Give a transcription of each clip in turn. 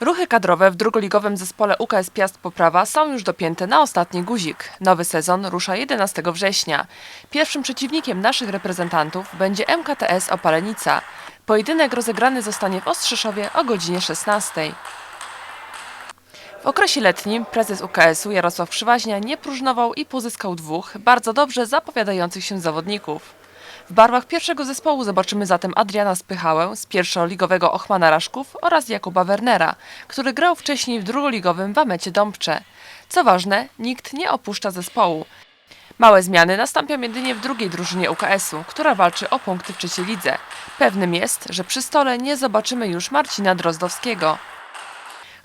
Ruchy kadrowe w drugoligowym zespole UKS Piast Poprawa są już dopięte na ostatni guzik. Nowy sezon rusza 11 września. Pierwszym przeciwnikiem naszych reprezentantów będzie MKTS Opalenica. Pojedynek rozegrany zostanie w Ostrzeszowie o godzinie 16. W okresie letnim prezes UKS-u Jarosław Przywaźnia nie próżnował i pozyskał dwóch bardzo dobrze zapowiadających się zawodników. W barwach pierwszego zespołu zobaczymy zatem Adriana Spychałę z pierwszoligowego Ochmana Raszków oraz Jakuba Wernera, który grał wcześniej w drugoligowym Wamecie Dąbcze. Co ważne, nikt nie opuszcza zespołu. Małe zmiany nastąpią jedynie w drugiej drużynie UKS-u, która walczy o punkty w trzeciej lidze. Pewnym jest, że przy stole nie zobaczymy już Marcina Drozdowskiego.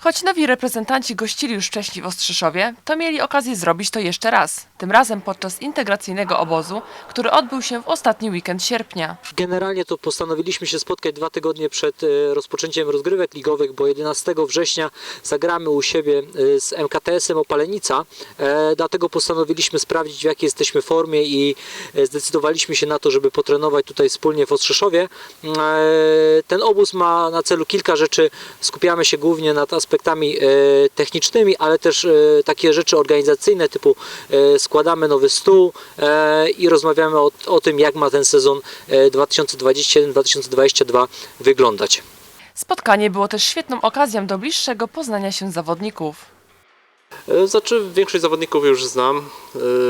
Choć nowi reprezentanci gościli już wcześniej w Ostrzyszowie, to mieli okazję zrobić to jeszcze raz. Tym razem podczas integracyjnego obozu, który odbył się w ostatni weekend sierpnia. Generalnie to postanowiliśmy się spotkać dwa tygodnie przed e, rozpoczęciem rozgrywek ligowych, bo 11 września zagramy u siebie e, z MKTS-em Opalenica. E, Dlatego postanowiliśmy sprawdzić w jakiej jesteśmy formie i zdecydowaliśmy się na to, żeby potrenować tutaj wspólnie w Ostrzeszowie. E, Ten obóz ma na celu kilka rzeczy. Skupiamy się głównie nad aspektami e, technicznymi, ale też e, takie rzeczy organizacyjne typu e, składamy nowy stół i rozmawiamy o, o tym, jak ma ten sezon e, 2021-2022 wyglądać. Spotkanie było też świetną okazją do bliższego poznania się zawodników. Znaczy, większość zawodników już znam.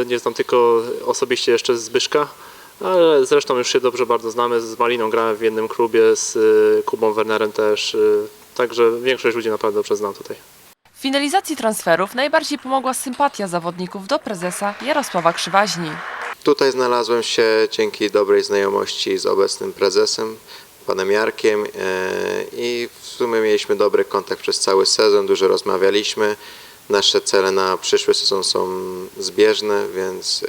Nie znam tylko osobiście jeszcze Zbyszka, ale zresztą już się dobrze bardzo znamy. Z Maliną grałem w jednym klubie, z Kubą Wernerem też. Także większość ludzi naprawdę dobrze znam tutaj. W finalizacji transferów najbardziej pomogła sympatia zawodników do prezesa Jarosława Krzywaźni. Tutaj znalazłem się dzięki dobrej znajomości z obecnym prezesem, panem Jarkiem e, i w sumie mieliśmy dobry kontakt przez cały sezon, dużo rozmawialiśmy. Nasze cele na przyszły sezon są zbieżne, więc e,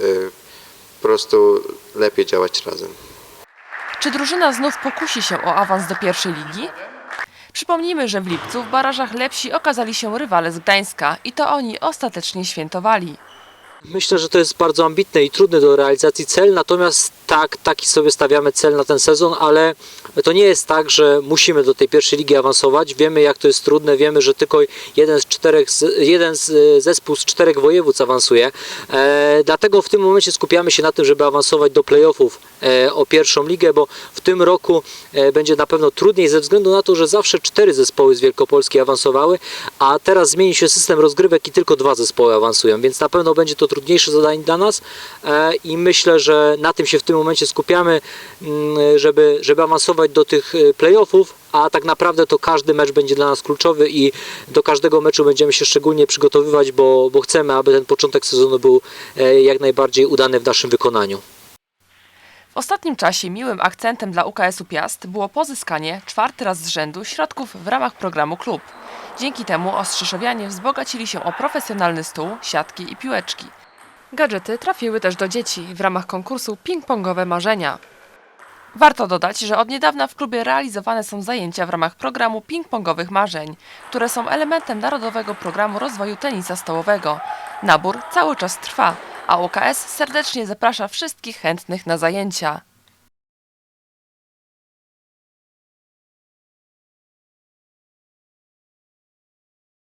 po prostu lepiej działać razem. Czy drużyna znów pokusi się o awans do pierwszej ligi? Przypomnijmy, że w lipcu w barażach lepsi okazali się rywale z Gdańska i to oni ostatecznie świętowali. Myślę, że to jest bardzo ambitny i trudny do realizacji cel, natomiast tak, taki sobie stawiamy cel na ten sezon, ale to nie jest tak, że musimy do tej pierwszej ligi awansować. Wiemy, jak to jest trudne, wiemy, że tylko jeden, z czterech, jeden z e, zespół z czterech województw awansuje. E, dlatego w tym momencie skupiamy się na tym, żeby awansować do playoffów e, o pierwszą ligę, bo w tym roku e, będzie na pewno trudniej ze względu na to, że zawsze cztery zespoły z Wielkopolski awansowały, a teraz zmieni się system rozgrywek i tylko dwa zespoły awansują, więc na pewno będzie to trudniejsze zadanie dla nas e, i myślę, że na tym się w tym momencie skupiamy, mm, żeby, żeby awansować do tych e, playoffów, a tak naprawdę to każdy mecz będzie dla nas kluczowy i do każdego meczu będziemy się szczególnie przygotowywać, bo, bo chcemy, aby ten początek sezonu był e, jak najbardziej udany w naszym wykonaniu. W ostatnim czasie miłym akcentem dla UKS-u Piast było pozyskanie czwarty raz z rzędu środków w ramach programu Klub. Dzięki temu Ostrzeszowianie wzbogacili się o profesjonalny stół, siatki i piłeczki. Gadżety trafiły też do dzieci w ramach konkursu Ping-Pongowe Marzenia. Warto dodać, że od niedawna w klubie realizowane są zajęcia w ramach programu Ping-Pongowych Marzeń, które są elementem Narodowego Programu Rozwoju Tenisa Stołowego. Nabór cały czas trwa, a UKS serdecznie zaprasza wszystkich chętnych na zajęcia.